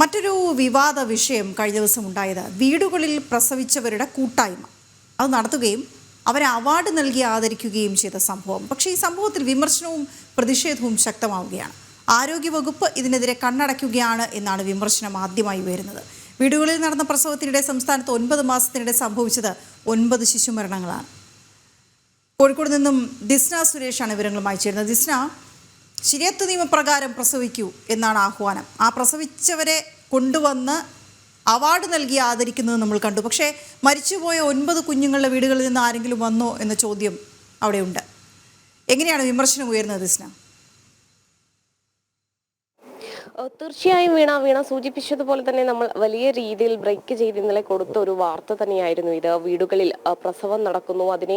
മറ്റൊരു വിവാദ വിഷയം കഴിഞ്ഞ ദിവസം ഉണ്ടായത്. വീടുകളിൽ പ്രസവിച്ചവരുടെ കൂട്ടായ്മ. അത് നടത്തുകയും അവരെ അവാർഡ് നൽകി ആദരിക്കുകയും ചെയ്ത സംഭവം. പക്ഷേ ഈ സംഭവത്തിൽ വിമർശനവും പ്രതിഷേധവും ശക്തമാവുകയാണ്. ആരോഗ്യവകുപ്പ് ഇതിനെതിരെ കണ്ണടയ്ക്കുകയാണ് എന്നാണ് വിമർശനം ആദ്യമായി ഉയരുന്നത് വീടുകളിൽ നടന്ന പ്രസവത്തിനിടെ സംസ്ഥാനത്ത് ഒൻപത് മാസത്തിനിടെ സംഭവിച്ചത് ഒൻപത് ശിശുമരണങ്ങളാണ്. കോഴിക്കോട് നിന്നും ദിസ്ന സുരേഷാണ് വിവരങ്ങളുമായി ചേരുന്നത്. ദിസ്ന ശരിയത്ത് നിയമപ്രകാരം പ്രസവിക്കൂ എന്നാണ് ആഹ്വാനം. ആ പ്രസവിച്ചവരെ കൊണ്ടുവന്ന് അവാർഡ് നൽകി ആദരിക്കുന്നത് നമ്മൾ കണ്ടു. പക്ഷേ മരിച്ചുപോയ ഒൻപത് കുഞ്ഞുങ്ങളുടെ വീടുകളിൽ നിന്ന് ആരെങ്കിലും വന്നോ എന്ന ചോദ്യം അവിടെയുണ്ട്. എങ്ങനെയാണ് വിമർശനം ഉയർന്നത് ഏഹ് തീർച്ചയായും വീണ വീണ സൂചിപ്പിച്ചതുപോലെ തന്നെ നമ്മൾ വലിയ രീതിയിൽ ബ്രേക്ക് ചെയ്ത് ഇന്നലെ കൊടുത്ത ഒരു വാർത്ത തന്നെയായിരുന്നു ഇത്. വീടുകളിൽ പ്രസവം നടക്കുന്നു. അതിനെ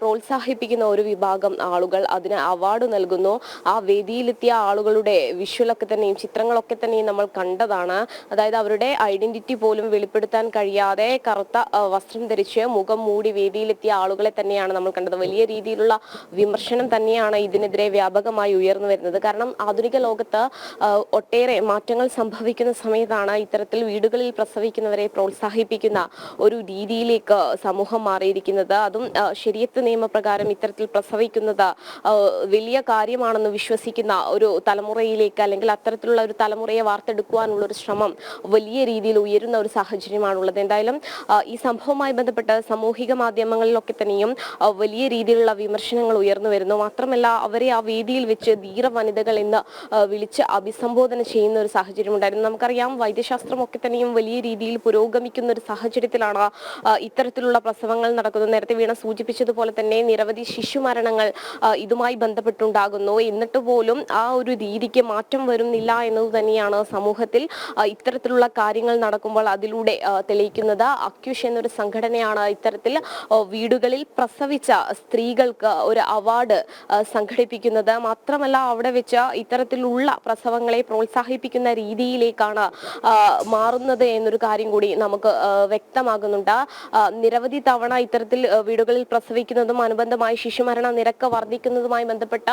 പ്രോത്സാഹിപ്പിക്കുന്ന ഒരു വിഭാഗം ആളുകൾ അതിന് അവാർഡ് നൽകുന്നു. ആ വേദിയിലെത്തിയ ആളുകളുടെ വിഷ്വലൊക്കെ തന്നെയും ചിത്രങ്ങളൊക്കെ തന്നെയും നമ്മൾ കണ്ടതാണ്. അതായത് അവരുടെ ഐഡന്റിറ്റി പോലും വെളിപ്പെടുത്താൻ കഴിയാതെ കറുത്ത വസ്ത്രം ധരിച്ച് മുഖം മൂടി വേദിയിലെത്തിയ ആളുകളെ തന്നെയാണ് നമ്മൾ കണ്ടത്. വലിയ രീതിയിലുള്ള വിമർശനം തന്നെയാണ് ഇതിനെതിരെ വ്യാപകമായി ഉയർന്നു വരുന്നത്. കാരണം ആധുനിക ലോകത്ത് ഒട്ടേറെ മാറ്റങ്ങൾ സംഭവിക്കുന്ന സമയത്താണ് ഇത്തരത്തിൽ വീടുകളിൽ പ്രസവിക്കുന്നവരെ പ്രോത്സാഹിപ്പിക്കുന്ന ഒരു രീതിയിലേക്ക് സമൂഹം മാറിയിരിക്കുന്നത്. അതും ശരിയത്ത് നിയമപ്രകാരം ഇത്തരത്തിൽ പ്രസവിക്കുന്നത് വലിയ കാര്യമാണെന്ന് വിശ്വസിക്കുന്ന ഒരു തലമുറയിലേക്ക് അല്ലെങ്കിൽ അത്തരത്തിലുള്ള ഒരു തലമുറയെ വാർത്തെടുക്കുവാനുള്ള ഒരു ശ്രമം വലിയ രീതിയിൽ ഉയരുന്ന ഒരു സാഹചര്യമാണുള്ളത്. എന്തായാലും ഈ സംഭവവുമായി ബന്ധപ്പെട്ട് സാമൂഹിക മാധ്യമങ്ങളിലൊക്കെ തന്നെയും വലിയ രീതിയിലുള്ള വിമർശനങ്ങൾ ഉയർന്നു വരുന്നു. മാത്രമല്ല അവരെ ആ വേദിയിൽ വെച്ച് ധീര വനിതകൾ എന്ന് വിളിച്ച് അഭിസംബോധന ചെയ്യുന്ന ഒരു സാഹചര്യം ഉണ്ടായിരുന്നു. നമുക്കറിയാം വൈദ്യശാസ്ത്രമൊക്കെ തന്നെയും വലിയ രീതിയിൽ പുരോഗമിക്കുന്ന ഒരു സാഹചര്യത്തിലാണ് ഇത്തരത്തിലുള്ള പ്രസവങ്ങൾ നടക്കുന്നത്. നേരത്തെ വീണ സൂചിപ്പിച്ചതുപോലെ തന്നെ നിരവധി ശിശുമരണങ്ങൾ മരണങ്ങൾ ഇതുമായി ബന്ധപ്പെട്ടുണ്ടാകുന്നു. എന്നിട്ട് പോലും ആ ഒരു രീതിക്ക് മാറ്റം വരുന്നില്ല എന്നത് തന്നെയാണ് സമൂഹത്തിൽ ഇത്തരത്തിലുള്ള കാര്യങ്ങൾ നടക്കുമ്പോൾ അതിലൂടെ തെളിയിക്കുന്നത്. അക്യുഷ് എന്നൊരു സംഘടനയാണ് ഇത്തരത്തിൽ വീടുകളിൽ പ്രസവിച്ച സ്ത്രീകൾക്ക് ഒരു അവാർഡ് സംഘടിപ്പിക്കുന്നത്. മാത്രമല്ല അവിടെ വെച്ച ഇത്തരത്തിലുള്ള പ്രസവങ്ങളെ പ്രോത്സാഹിപ്പിക്കുന്ന രീതിയിലേക്കാണ് മാറുന്നത് എന്നൊരു കാര്യം കൂടി നമുക്ക് വ്യക്തമാകുന്നുണ്ട്. നിരവധി തവണ ഇത്തരത്തിൽ വീടുകളിൽ പ്രസവിക്കുന്നതും അനുബന്ധമായി ശിശുമരണ നിരക്ക് വർദ്ധിക്കുന്നതുമായി ബന്ധപ്പെട്ട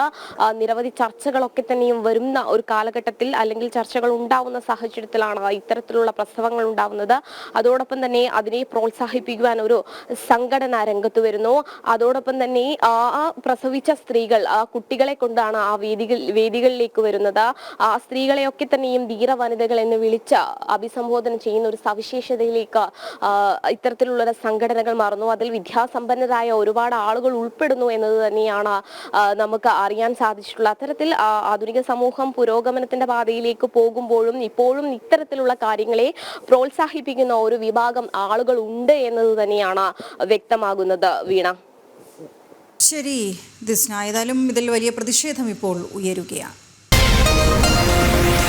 നിരവധി ചർച്ചകളൊക്കെ തന്നെയും വരുന്ന ഒരു കാലഘട്ടത്തിൽ അല്ലെങ്കിൽ ചർച്ചകൾ ഉണ്ടാവുന്ന സാഹചര്യത്തിലാണ് ഇത്തരത്തിലുള്ള പ്രസവങ്ങൾ ഉണ്ടാവുന്നത്. അതോടൊപ്പം തന്നെ അതിനെ പ്രോത്സാഹിപ്പിക്കുവാൻ ഒരു സംഘടന രംഗത്ത് വരുന്നു. അതോടൊപ്പം തന്നെ ആ പ്രസവിച്ച സ്ത്രീകൾ ആ കുട്ടികളെ കൊണ്ടാണ് ആ വേദികൾ വേദികളിലേക്ക് വരുന്നത്. ആ സ്ത്രീകളെയൊക്കെ തന്നെയും ധീര വനിതകൾ എന്ന് വിളിച്ച് അഭിസംബോധന ചെയ്യുന്ന ഒരു സവിശേഷതയിലേക്ക് ഇത്തരത്തിലുള്ള സംഘടനകൾ മാറുന്നു. അതിൽ വിദ്യാസമ്പന്നരായ ഒരുപാട് ആളുകൾ ഉൾപ്പെടുന്നു എന്നത് തന്നെയാണ് നമുക്ക് അറിയാൻ സാധിച്ചിട്ടുള്ളത്. അത്തരത്തിൽ ആധുനിക സമൂഹം പുരോഗമനത്തിന്റെ പാതയിലേക്ക് പോകുമ്പോഴും ഇപ്പോഴും ഇത്തരത്തിലുള്ള കാര്യങ്ങളെ പ്രോത്സാഹിപ്പിക്കുന്ന ഒരു വിഭാഗം ആളുകൾ ഉണ്ട് എന്നത് തന്നെയാണ് വ്യക്തമാകുന്നത്. വീണ. ശരി ദിസ്ന ഏതായാലും ഇതിൽ വലിയ പ്രതിഷേധം ഇപ്പോൾ ഉയരുകയാണ്. Música